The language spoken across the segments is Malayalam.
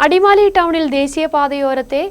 അടിമാലി ടൗണിൽ ദേശീയപാതയോരത്തെ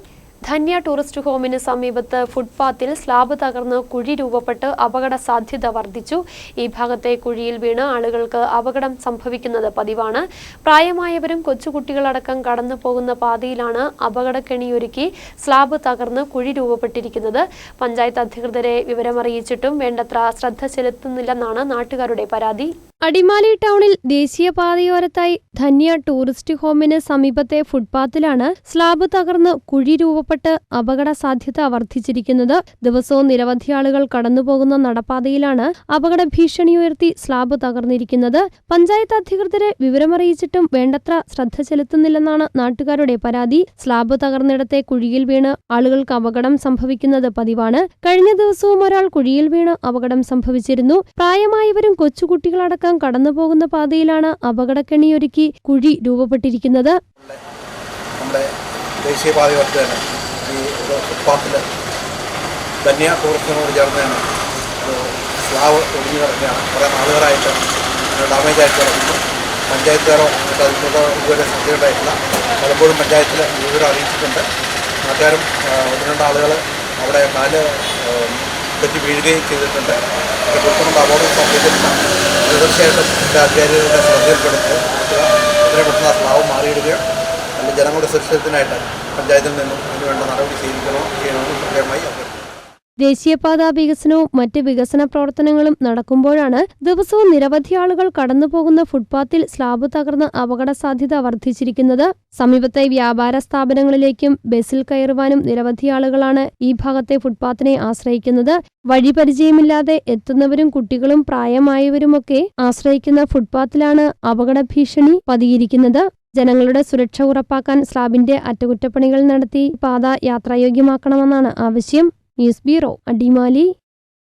ധന്യ ടൂറിസ്റ്റ് ഹോമിന് സമീപത്ത് ഫുട്പാത്തിൽ സ്ലാബ് തകർന്ന് കുഴി രൂപപ്പെട്ട് അപകട സാധ്യത വർദ്ധിച്ചു. ഈ ഭാഗത്തെ കുഴിയിൽ വീണ് ആളുകൾക്ക് അപകടം സംഭവിക്കുന്നത് പതിവാണ്. പ്രായമായവരും കൊച്ചുകുട്ടികളടക്കം കടന്നു പോകുന്ന പാതയിലാണ് അപകടക്കെണിയൊരുക്കി സ്ലാബ് തകർന്ന് കുഴി രൂപപ്പെട്ടിരിക്കുന്നത്. പഞ്ചായത്ത് അധികൃതരെ വിവരമറിയിച്ചിട്ടും വേണ്ടത്ര ശ്രദ്ധ ചെലുത്തുന്നില്ലെന്നാണ് നാട്ടുകാരുടെ പരാതി. അടിമാലി ടൗണിൽ ദേശീയപാതയോരത്തായി ധന്യ ടൂറിസ്റ്റ് ഹോമിന് സമീപത്തെ ഫുട്പാത്തിലാണ് സ്ലാബ് തകർന്ന് കുഴി രൂപപ്പെട്ട് അപകട സാധ്യത വർദ്ധിച്ചിരിക്കുന്നത് ദിവസവും നിരവധി ആളുകൾ കടന്നുപോകുന്ന നടപ്പാതയിലാണ് അപകട ഭീഷണി ഉയർത്തി സ്ലാബ് തകർന്നിരിക്കുന്നത്. പഞ്ചായത്ത് അധികൃതരെ വിവരമറിയിച്ചിട്ടും വേണ്ടത്ര ശ്രദ്ധ ചെലുത്തുന്നില്ലെന്നാണ് നാട്ടുകാരുടെ പരാതി. സ്ലാബ് തകർന്നിടത്തെ കുഴിയിൽ വീണ് ആളുകൾക്ക് അപകടം സംഭവിക്കുന്നത് പതിവാണ്. കഴിഞ്ഞ ദിവസവും ഒരാൾ കുഴിയിൽ വീണ് അപകടം സംഭവിച്ചിരുന്നു. പ്രായമായവരും കൊച്ചുകുട്ടികളടക്കം കടന്നുപോകുന്ന പാതയിലാണ് അപകടക്കെണിയൊരുക്കി കുഴി രൂപപ്പെട്ടിരിക്കുന്നത്. നമ്മുടെ ദേശീയപാതയോരത്ത് തന്നെ ഈ ഫുട്പാത്തിൽ ധന്യ ടൂറിസത്തിനോട് ചേർന്ന് തന്നെ സ്ലാവ് ഒടിഞ്ഞു കിടക്കുകയാണ്. കുറേ നാളുകളായിട്ട് ഡാമേജ് ആയിട്ട് കിടക്കുന്നു. പഞ്ചായത്തുകാരോ എന്നിട്ട് അതിനുള്ള ഇതുവരെ ശ്രദ്ധയുണ്ടായിട്ടില്ല. പലപ്പോഴും പഞ്ചായത്തിൽ വിവരം അറിയിച്ചിട്ടുണ്ട്. നാട്ടുകാരും ഒന്ന് രണ്ട് ആളുകൾ അവിടെ ആ, തെറ്റി വീഴുകയും ചെയ്തിട്ടുണ്ട്. അപ്പോൾ കൊടുക്കുന്നുണ്ട് അപകടം സംഭവിച്ചിട്ടില്ല തീർച്ചയായിട്ടും എന്റെ അധികാരികളുടെ ശ്രദ്ധയിൽപ്പെടുത്തുക ജനങ്ങളുടെ സുരക്ഷിതത്തിനായിട്ട് പഞ്ചായത്തിൽ നിന്നും അതിനുവേണ്ട നടപടി സ്വീകരിക്കണോ ചെയ്യണമെന്ന് പ്രത്യേകമായി അഭ്യർത്ഥിക്കുന്നു ദേശീയപാത വികസനവും മറ്റ് വികസന പ്രവർത്തനങ്ങളും നടക്കുമ്പോഴാണ് ദിവസവും നിരവധി ആളുകൾ കടന്നുപോകുന്ന ഫുട്പാത്തിൽ സ്ലാബ് തകർന്ന് അപകട സാധ്യത വർദ്ധിച്ചിരിക്കുന്നത്. സമീപത്തെ വ്യാപാര സ്ഥാപനങ്ങളിലേക്കും ബസ്സിൽ കയറുവാനും നിരവധി ആളുകളാണ് ഈ ഭാഗത്തെ ഫുട്പാത്തിനെ ആശ്രയിക്കുന്നത്. വഴി പരിചയമില്ലാതെ എത്തുന്നവരും കുട്ടികളും പ്രായമായവരുമൊക്കെ ആശ്രയിക്കുന്ന ഫുട്പാത്തിലാണ് അപകട ഭീഷണി പതിയിരിക്കുന്നത്. ജനങ്ങളുടെ സുരക്ഷ ഉറപ്പാക്കാൻ സ്ലാബിന്റെ അറ്റകുറ്റപ്പണികൾ നടത്തി പാത യാത്രായോഗ്യമാക്കണമെന്നാണ് ആവശ്യം. News bureau Adimali.